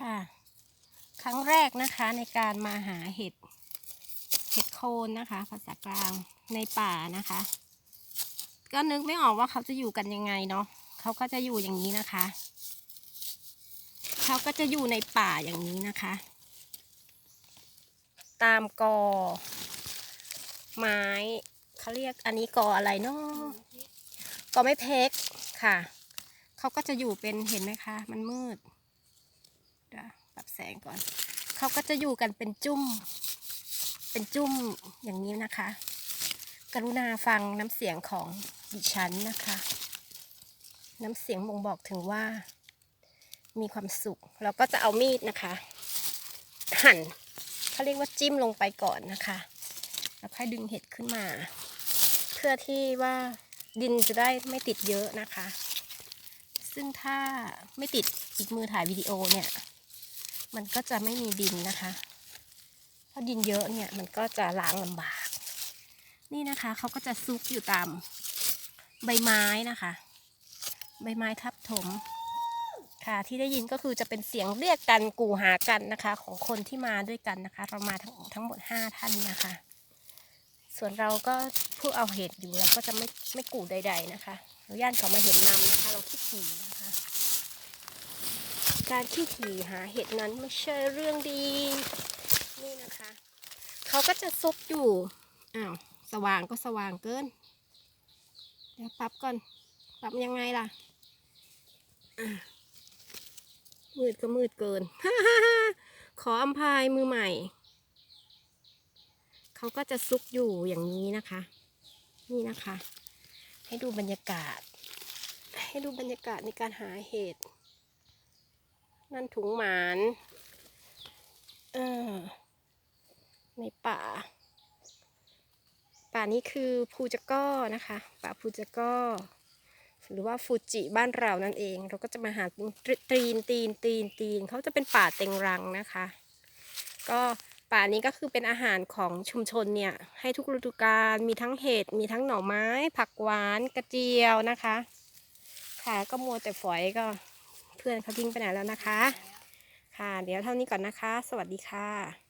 ค่ะ ครั้งแรกนะคะในการมาหาเห็ด เห็ดโคนนะคะ ภาษากลางในป่านะคะ ก็นึกไม่ออกว่าเขาจะอยู่กันยังไงเนาะเขาก็จะอยู่อย่างนี้นะคะ เขาก็จะอยู่ในป่าอย่างนี้นะคะ ตามกอ ไม้เขาเรียกอันนี้กออะไรเนาะกอไม้เพกค่ะ เขาก็จะอยู่เป็นเห็นไหมคะ มันมืด เดี๋ยวปรับแสงก่อน เขาก็จะอยู่กันเป็นจุ้ม เป็นจุ้มอย่างนี้นะคะ กรุณาฟังน้ำเสียงของดิฉันนะคะ น้ำเสียงบ่งบอกถึงว่า มีความสุข เราก็จะเอามีดนะคะ หั่นเขาเรียกว่าจิ้มลงไปก่อนนะคะ แล้วค่อยดึงเห็ดขึ้นมา เพื่อที่ว่าดินจะได้ไม่ติดเยอะนะคะ ซึ่งถ้าไม่ติดอีกมือถ่ายวิดีโอเนี่ย มันก็จะไม่มีดินนะคะเพราะดินเยอะเนี่ยมันก็จะล้างลำบาก นี่นะคะเขาก็จะซุกอยู่ตามใบไม้นะคะ ใบไม้ทับถม ค่ะที่ได้ยินก็คือจะเป็นเสียงเรียกกันกูหากันนะคะ ของคนที่มาด้วยกันนะคะ เรามาทั้งทั้งหมดห้าท่านนะคะ ส่วนเราก็ผู้เอาเห็ดอยู่แล้วก็จะไม่ไม่กูใด ๆนะคะเราย่านเขามาเห็นนำนะคะ เราขี้ขี่นะคะ การขี้ขี่หาเห็ดนั้นไม่ใช่เรื่องดี นี่นะคะ เขาก็จะซุกอยู่ อ้าว สว่างก็สว่างเกิน เดี๋ยวปรับก่อน ปรับยังไงล่ะอะมืดก็มืดเกิน ขออภัยมือใหม่ เขาก็จะซุกอยู่อย่างนี้นะคะ นี่นะคะ ให้ดูบรรยากาศ ให้ดูบรรยากาศในการหาเห็ด นั่นถุงหมานเออในป่า ป่านี้คือภูจะก้อนะคะ ป่าภูจะก้อ หรือว่าฟูจิบ้านเรานั่นเอง เราก็จะมาหาตีนตีนตีนตีนเขาจะเป็นป่าเต็งรังนะคะ ก็ป่านี้ก็คือเป็นอาหารของชุมชนเนี่ย ให้ทุกฤดูกาลมีทั้งเห็ดมีทั้งหน่อไม้ ผักหวานกระเจียวนะคะ ค่ะก็มัวแต่ฝอยก็ พื่อนเขาทิ้งไปไหนแล้วนะคะ ค่ะ เดี๋ยวเท่านี้ก่อนนะคะ สวัสดีค่ะ